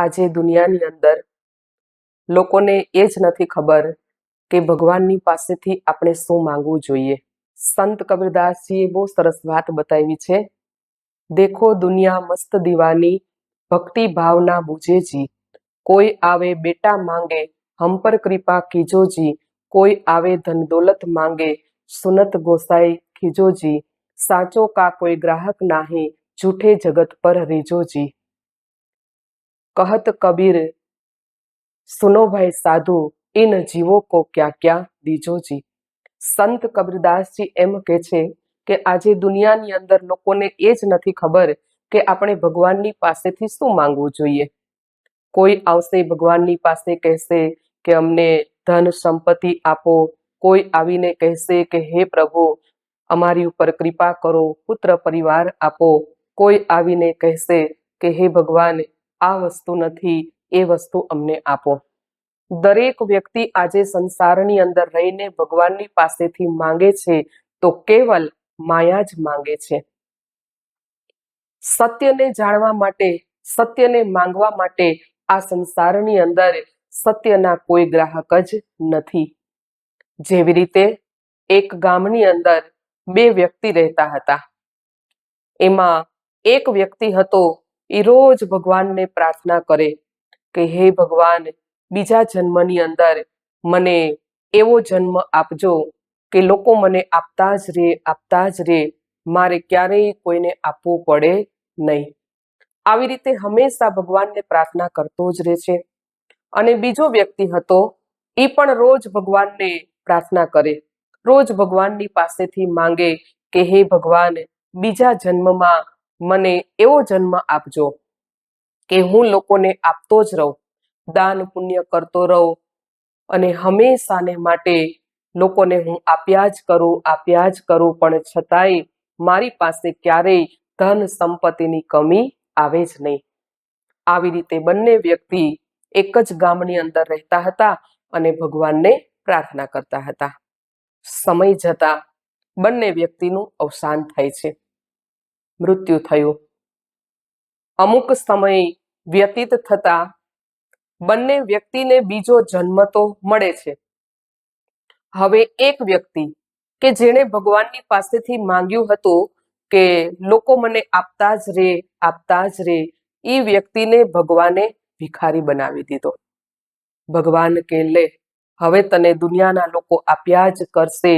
આજે દુનિયાની અંદર લોકોને એ જ નથી ખબર કે ભગવાનની પાસેથી આપણે શું માંગવું જોઈએ. સંત કબીરદાસજીએ બહુ સરસ વાત બતાવી છે. દેખો દુનિયા મસ્ત દીવાની, ભક્તિ ભાવના બુજેજી. કોઈ આવે બેટા માંગે, હમ પર કૃપા કીજોજી. કોઈ આવે ધન દોલત માંગે, સુનત ગોસાઈ ખીજોજી. સાચો કા કોઈ ગ્રાહક નાહી, જૂઠે જગત પર રીજોજી. કહત કબીર, સુનો ભાઈ સાધુ, ઇન જીવો કો ક્યાં ક્યાં દીજોજી સંત કબીરદાસજી એમ કે છે કે આજે દુનિયાની અંદર લોકોને એ જ નથી ખબર કે આપણે ભગવાનની પાસેથી શું માંગવું જોઈએ. કોઈ આવશે ભગવાનની પાસે કહેશે કે અમને ધન સંપત્તિ આપો, કોઈ આવીને કહેશે કે, હે પ્રભુ, અમારી ઉપર કૃપા કરો, પુત્ર પરિવાર આપો. કોઈ આવીને કહેશે કે, હે ભગવાન આ વસ્તુ નથી, એ વસ્તુ અમને આપો. દરેક વ્યક્તિ આજે સંસારની અંદર રહીને ભગવાનની પાસેથી માંગે છે, તો કેવલ માયા જ માંગે છે. સત્યને જાણવા માટે, સત્યને માંગવા માટે આ સંસારની અંદર સત્યના કોઈ ગ્રાહક જ નથી. જેવી રીતે એક ગામની અંદર બે વ્યક્તિ રહેતા હતા. એમાં એક વ્યક્તિ હતો એ રોજ ભગવાનને પ્રાર્થના કરે કે, હે ભગવાન, બીજા જન્મની અંદર મને એવો જન્મ આપજો કે લોકો મને આપતા જ રે, આપતા જ રે. મારે ક્યારેય કોઈને આપવું પડે નહીં. આવી રીતે હંમેશા ભગવાનને પ્રાર્થના કરતો જ રહે છે. અને બીજો વ્યક્તિ હતો, એ પણ રોજ ભગવાનને પ્રાર્થના કરે. રોજ ભગવાનની પાસેથી માંગે કે, હે ભગવાન, બીજા જન્મમાં મને એવો જન્મ આપજો કે હું લોકોને આપતો જ રહું, દાન પુણ્ય કરતો રહું અને હંમેશાને માટે લોકોને હું આપ્યા જ કરું, આપ્યા જ કરું, પણ છતાંય મારી પાસે ક્યારેય ધન સંપત્તિની કમી આવે જ નહીં. આવી રીતે બંને વ્યક્તિ એક જ ગામની અંદર રહેતા હતા અને ભગવાનને પ્રાર્થના કરતા હતા. સમય જતા બંને વ્યક્તિનું અવસાન થાય છે. મૃત્યુ થયું. અમુક સમય વ્યતીત થતા બંને વ્યક્તિને બીજો જન્મ તો મળે છે. હવે એક વ્યક્તિ કે જેણે ભગવાનની પાસેથી માંગ્યું હતું કે લોકો મને આપતા જ રે, આપતા જ રે એ વ્યક્તિને ભગવાને ભિખારી બનાવી દીધો. ભગવાન કે, લે, હવે તને દુનિયાના લોકો આપ્યા જ કરશે,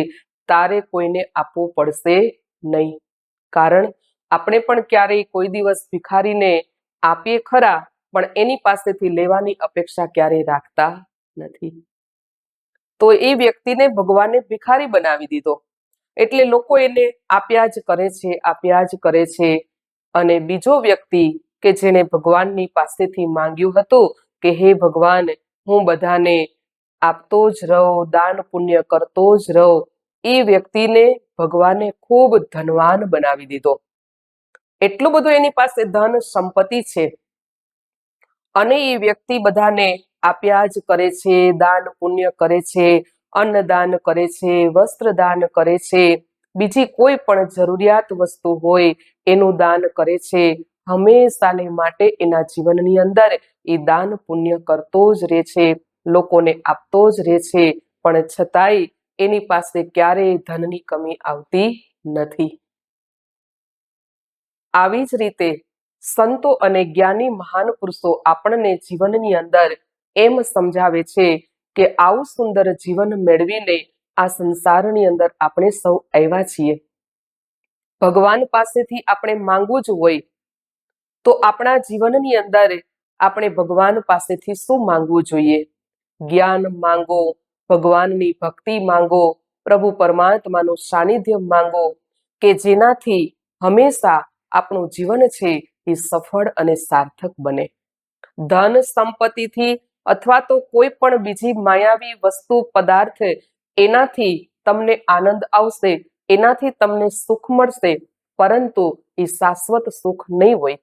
તારે કોઈને આપવું પડશે નહીં. કારણ આપણે પણ ક્યારેય કોઈ દિવસ ભિખારીને આપીએ ખરા, પણ એની પાસેથી લેવાની અપેક્ષા ક્યારેય રાખતા નથી. તો એ વ્યક્તિને ભગવાને ભિખારી બનાવી દીધો. એટલે લોકો એને આપ્યા જ કરે છે, આપ્યા જ કરે છે. અને બીજો વ્યક્તિ કે જેણે ભગવાનની પાસેથી માંગ્યું હતું કે, હે ભગવાન, હું બધાને આપતો જ રહો, દાન પુણ્ય કરતો જ રહો, એ વ્યક્તિને ભગવાને ખૂબ ધનવાન બનાવી દીધો. એટલું બધું એની પાસે ધન સંપત્તિ છે. અને એ વ્યક્તિ બધાને આપ્યા જ કરે છે, દાન પુણ્ય કરે છે, અન્નદાન કરે છે, વસ્ત્રદાન કરે છે. બીજી કોઈ પણ જરૂરિયાત વસ્તુ હોય એનું દાન કરે છે. હંમેશાને માટે એના જીવનની અંદર એ દાન પુણ્ય કરતો જ રહે છે, લોકોને આપતો જ રહે છે. પણ છતાંય એની પાસે ક્યારેય ધનની કમી આવતી નથી. આવી જ રીતે સંતો અને જ્ઞાની મહાન પુરુષો આપણને જીવનની અંદર એમ સમજાવે છે કે આવું સુંદર જીવન મેળવીને આ સંસારની અંદર આપણે સૌ આવ્યા છીએ. ભગવાન પાસેથી આપણે માંગવું જ હોય તો આપણા જીવનની અંદર આપણે ભગવાન પાસેથી શું માંગવું જોઈએ? જ્ઞાન માંગો, ભગવાનની ભક્તિ માંગો, પ્રભુ પરમાત્માનું સાનિધ્ય માંગો કે જેનાથી હંમેશા આપણું જીવન છે એ સફળ અને સાર્થક બને. ધન સંપત્તિથી અથવા તો કોઈ પણ બીજી માયાવી વસ્તુ, પદાર્થ, એનાથી તમને આનંદ આવશે, એનાથી તમને સુખ મળશે, પરંતુ એ શાશ્વત સુખ નહીં હોય.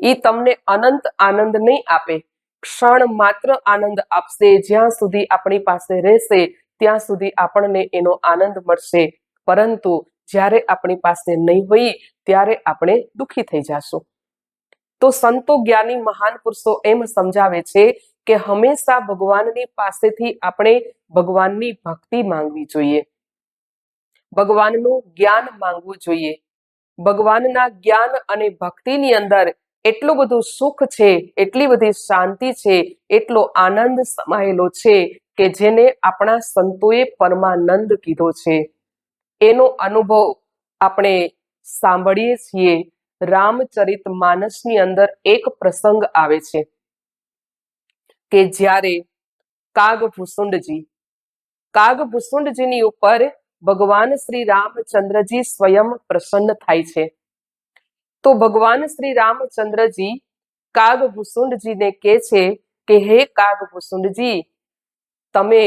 એ તમને અનંત આનંદ નહીં આપે. ક્ષણ માત્ર આનંદ આપશે જ્યાં સુધી આપણી પાસે રહેશે, ત્યાં સુધી આપણને એનો આનંદ મળશે. પરંતુ જ્યારે આપણી પાસે નહીં હોય, ત્યારે આપણે દુઃખી થઈ જશું. તો સંતો જ્ઞાની મહાન પુરુષો એમ સમજાવે છે કે હંમેશા ભગવાનની પાસેથી આપણે ભગવાનની ભક્તિ માંગવી જોઈએ. ભગવાનનું જ્ઞાન માંગવું જોઈએ. ભગવાનના જ્ઞાન અને ભક્તિની અંદર એટલું બધું સુખ છે, એટલી બધી શાંતિ છે, એટલો આનંદ સમાયેલો છે કે જેને આપણા સંતોએ પરમાનંદ કીધો છે. એનો અનુભવ આપણે સાંભળીએ છીએ. રામચરિત માનસની અંદર એક પ્રસંગ આવે છે કે જ્યારે કાગભૂસુંડજી કાગભૂસુંડજીની ઉપર ભગવાન શ્રી રામચંદ્રજી સ્વયં પ્રસન્ન થાય છે. તો ભગવાન શ્રી રામચંદ્રજી કાગભૂસુંડજીને કહે છે કે, હે કાગભૂસુંડજી તમે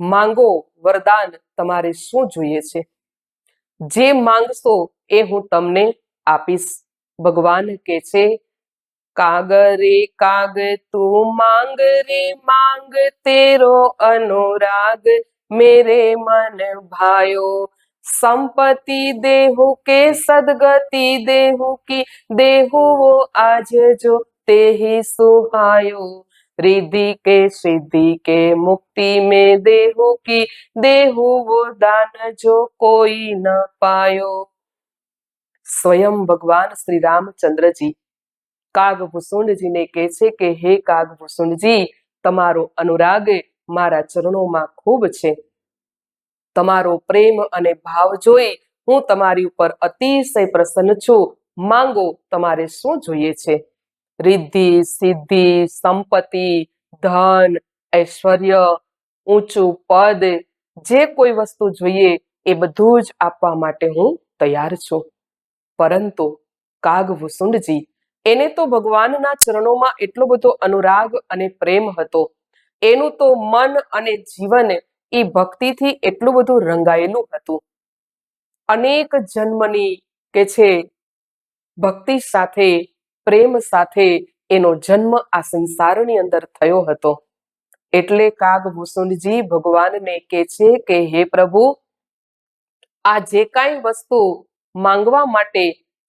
માંગો વરદાન તમારે શું જોઈએ છે? જે માંગશો એ હું તમને આપીશ. ભગવાન કે છે કાગ રે કાગ તું માંગ રે, માંગ તેરો અનુરાગ. મેરે મન ભાયો, સંપત્તિ દેહુ કે સદગતિ દેહુ કી દેહુ આજ જો તેહી સુહાયો. ही सुहायो रिद्धि के सिद्धि के मुक्ति में देहु की देहु वो दान जो कोई न पायो સ્વયં ભગવાન શ્રી રામચંદ્રજી કાગભૂસુંડજીને કહે છે કે હે કાગભૂસુંડજી તમારો અનુરાગ મારા ચરણોમાં ખૂબ છે તમારો પ્રેમ અને ભાવ જોઈ હું તમારી ઉપર અતિશય પ્રસન્ન છું માંગો તમારે શું જોઈએ છે રિદ્ધિ, સિદ્ધિ, સંપત્તિ, ધન, ઐશ્વર્ય, ઊંચું પદ, જે કોઈ વસ્તુ જોઈએ એ બધું જ આપવા માટે હું તૈયાર છું. પરંતુ કાગ કાગભૂસુંડજી એને તો ભગવાનના ચરણોમાં એટલો બધો અનુરાગ અને પ્રેમ હતો. એનું તો મન અને જીવન એ ભક્તિથી એટલું બધું રંગાયેલું હતું. અનેક જન્મની કે છે, ભક્તિ સાથે પ્રેમ સાથે એનો જન્મ આ સંસારની અંદર થયો હતો. એટલે કાગભૂષણજી ભગવાનને કે છે કે, હે પ્રભુ, આ જે કાંઈ વસ્તુ માંગવા માટે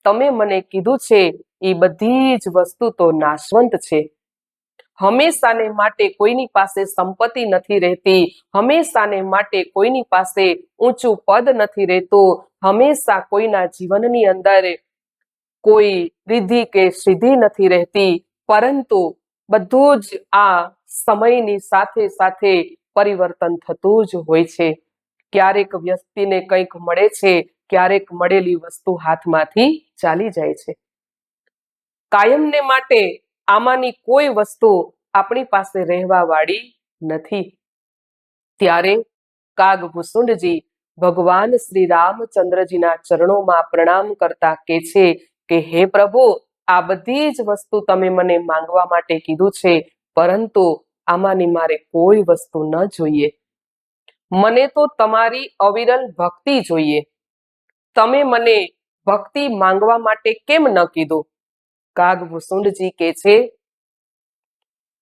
તમે મને કીધું છે, એ બધી જ વસ્તુ તો નાશવંત છે. હંમેશાને માટે કોઈની પાસે સંપત્તિ નથી રહેતી, હંમેશાને માટે કોઈની પાસે ઊંચું પદ નથી રહેતું, હંમેશા કોઈના જીવનની અંદર કોઈ રિદ્ધિ કે સિદ્ધિ નથી રહેતી, પરંતુ બધું જ આ સમયની સાથે સાથે પરિવર્તન થતું જ હોય છે. ક્યારેક વ્યક્તિને કંઈક મળે છે, ક્યારેક મળેલી વસ્તુ હાથમાંથી ચાલી જાય છે. કાયમને માટે આમાંની કોઈ વસ્તુ આપણી પાસે રહેવા વાળી નથી. ત્યારે કાગ ભૂસુંડજી ભગવાન શ્રી રામચંદ્રજીના ચરણોમાં પ્રણામ કરતા કે છે કે હે પ્રભુ, આ બધી જ વસ્તુ તમે મને માંગવા માટે કીધું છે, પરંતુ આમાંની મારે કોઈ વસ્તુ ન જોઈએ. મને તો તમારી અવિરલ ભક્તિ જોઈએ. તમે મને ભક્તિ માંગવા માટે કેમ ન કીધું? કાગભૂસુંડજી કે છે,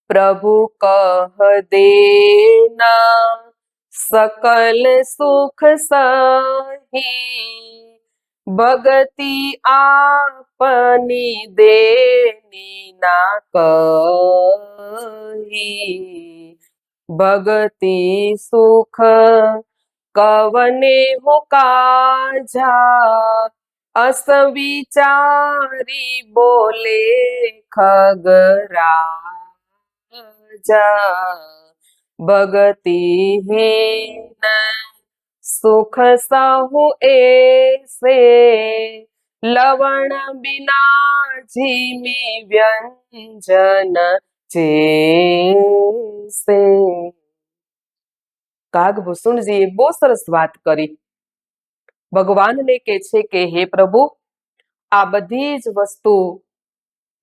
પ્રભુ કહ દેના સકલ સુખ સહી ભગતિ આપની દેની ના કહી ભગતિ સુખ કવને હો કાજા અસ વિચારી બોલે હે ભગતિહીન સુખ સહુ એસે લવણ બિના ઝીમી વ્યંજન જે કાગભૂષણજીએ બહુ સરસ વાત કરી. ભગવાનને કે છે કે, હે પ્રભુ, આ બધી જ વસ્તુ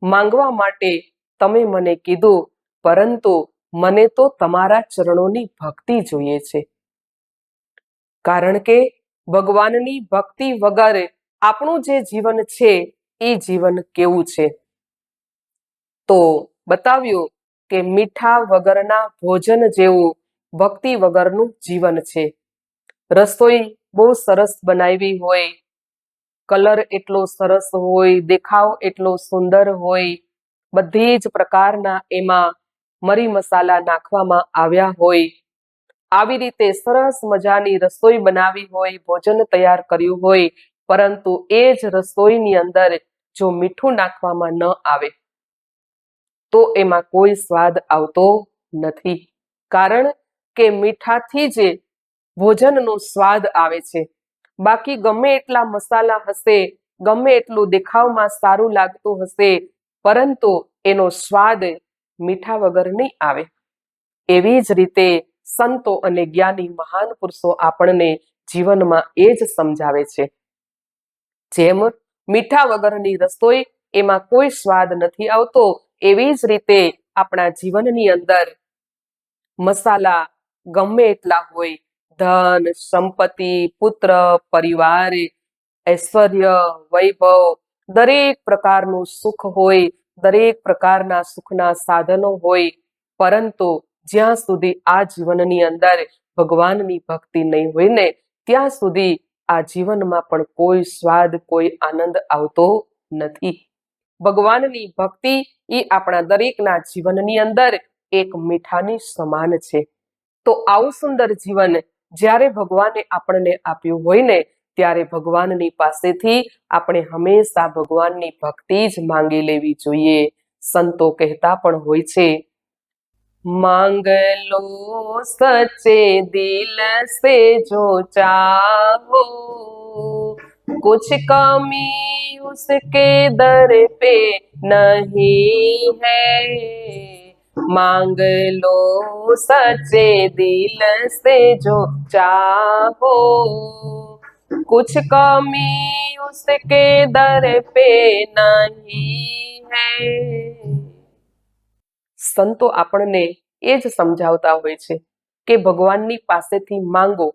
માંગવા માટે તમે મને કીધું, પરંતુ મને તો તમારા ચરણોની ભક્તિ જોઈએ છે. કારણ કે ભગવાનની ભક્તિ વગર આપણું જે જીવન છે, એ જીવન કેવું છે? તો બતાવ્યું કે મીઠા વગરના ભોજન જેવું ભક્તિ વગરનું જીવન છે. રસોઈ બહુ સરસ બનાવી હોય, કલર એટલો સરસ હોય, દેખાવ એટલો સુંદર હોય, બધી જ પ્રકારના એમાં મરી મસાલા નાખવામાં આવ્યા હોય આવી રીતે સરસ મજાની રસોઈ બનાવી હોય, ભોજન તૈયાર કર્યું હોય, પરંતુ એ જ રસોઈની અંદર જો મીઠું નાખવામાં ન આવે, તો એમાં કોઈ સ્વાદ આવતો નથી. કારણ કે મીઠાથી જ ભોજનનો સ્વાદ આવે છે. બાકી ગમે એટલા મસાલા હશે, ગમે એટલું દેખાવમાં સારું લાગતું હશે, પરંતુ એનો સ્વાદ મીઠા વગર નહીં આવે. એવી જ રીતે સંતો અને જ્ઞાની મહાન પુરુષો આપણને જીવનમાં એ જ સમજાવે છે. જેમ મીઠા વગરની રસોઈ એમાં કોઈ સ્વાદ નથી આવતો, એવી જ રીતે આપણા જીવનની અંદર મસાલા ગમે એટલા હોય, ધન, સંપત્તિ, પુત્ર, પરિવાર, ઐશ્વર્ય, વૈભવ, દરેક પ્રકારનું સુખ હોય, દરેક પ્રકારના સુખના સાધનો હોય, પરંતુ જ્યાં સુધી આ જીવનની અંદર ભગવાનની ભક્તિ નહીં હોય ને, ત્યાં સુધી આ જીવનમાં પણ કોઈ સ્વાદ, કોઈ આનંદ આવતો નથી. ભગવાનની ભક્તિ એ આપણા દરેકના જીવનની અંદર એક મીઠાની સમાન છે. તો આવું સુંદર જીવન જ્યારે ભગવાને આપણને આપ્યું હોય ને, ત્યારે ભગવાનની પાસેથી આપણે હંમેશા ભગવાનની ભક્તિ જ માંગી લેવી જોઈએ. સંતો કહેતા પણ હોય છે मांग लो सचे दिल से जो चाहो। कुछ कमी उसके दर पे नहीं है। मांग लो सचे दिल से जो चाहो। कुछ कमी उसके दर पे नहीं है। સંતો આપણને એ જ સમજાવતા હોય છે કે ભગવાનની પાસેથી માંગો.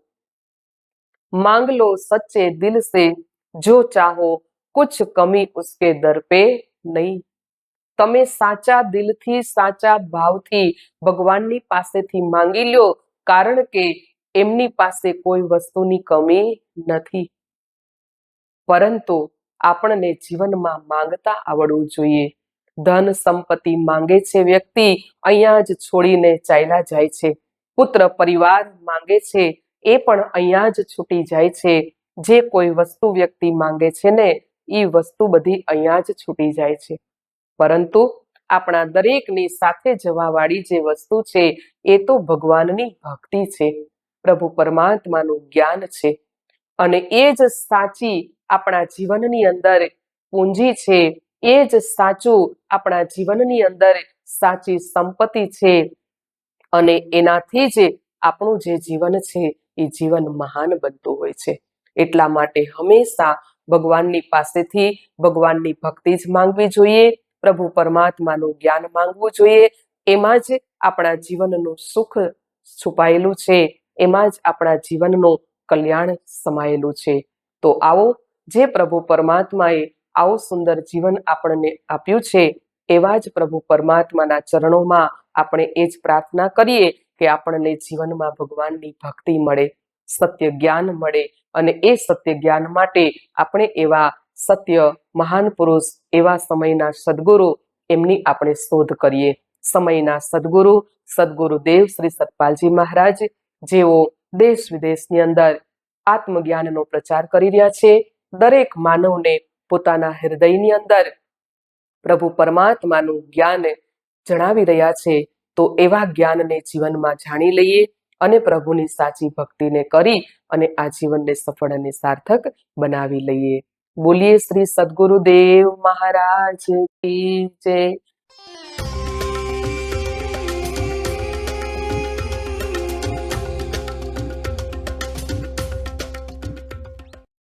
માંગ લો સચ્ચે દિલ સે, જો ચાહો કુછ કમી ઉસકે દર પે નહીં. તમે સાચા દિલથી, સાચા ભાવથી ભગવાનની પાસેથી માંગી લ્યો કારણ કે એમની પાસે કોઈ વસ્તુની કમી નથી. પરંતુ આપણને જીવનમાં માંગતા આવડવું જોઈએ. ધન સંપત્તિ માંગે છે વ્યક્તિ, અહીંયા જ છોડીને ચાલ્યા જાય છે. પુત્ર પરિવાર માંગે છે, એ પણ અહીંયા જ છૂટી જાય છે. જે કોઈ વસ્તુ વ્યક્તિ માંગે છે ને એ વસ્તુ બધી અહીંયા જ છૂટી જાય છે. પરંતુ આપણા દરેકની સાથે જવાવાળી જે વસ્તુ છે, એ તો ભગવાનની ભક્તિ છે. પ્રભુ પરમાત્માનું જ્ઞાન છે. અને એ જ સાચી આપણા જીવનની અંદર પૂંજી છે. એ જ સાચું આપણા જીવનની અંદર સાચી સંપત્તિ છે. અને એનાથી જ આપણું જે જીવન છે, એ જીવન મહાન બનતું હોય છે. એટલા માટે હંમેશા ભગવાનની પાસેથી ભગવાનની ભક્તિ જ માંગવી જોઈએ, પ્રભુ પરમાત્માનું જ્ઞાન માંગવું જોઈએ. એમાં જ આપણા જીવનનું સુખ છુપાયેલું છે. એમાં જ આપણા જીવનનું કલ્યાણ સમાયેલું છે. તો આવો, જે પ્રભુ પરમાત્માએ આવું સુંદર જીવન આપણને આપ્યું છે, એવા જ પ્રભુ પરમાત્માના ચરણોમાં આપણે એ જ પ્રાર્થના કરીએ કે આપણને જીવનમાં ભગવાનની ભક્તિ મળે, સત્ય જ્ઞાન મળે અને એ સત્ય જ્ઞાન માટે આપણે એવા સત્ય મહાન પુરુષ, એવા સમયના સદગુરુ એમની આપણે શોધ કરીએ. સમયના સદગુરુ સદગુરુ દેવ શ્રી સતપાલજી મહારાજ, જેઓ દેશ વિદેશની અંદર આત્મજ્ઞાનનો પ્રચાર કરી રહ્યા છે, દરેક માનવને પોતાના હૃદયની અંદર પ્રભુ પરમાત્માનું જ્ઞાન જણાવી રહ્યા છે, તો એવા જ્ઞાનને જીવનમાં જાણી લઈએ અને પ્રભુની સાચી ભક્તિને કરી અને આ જીવનને સફળ અને સાર્થક બનાવી લઈએ. બોલીએ શ્રી સદગુરુદેવ મહારાજ જય.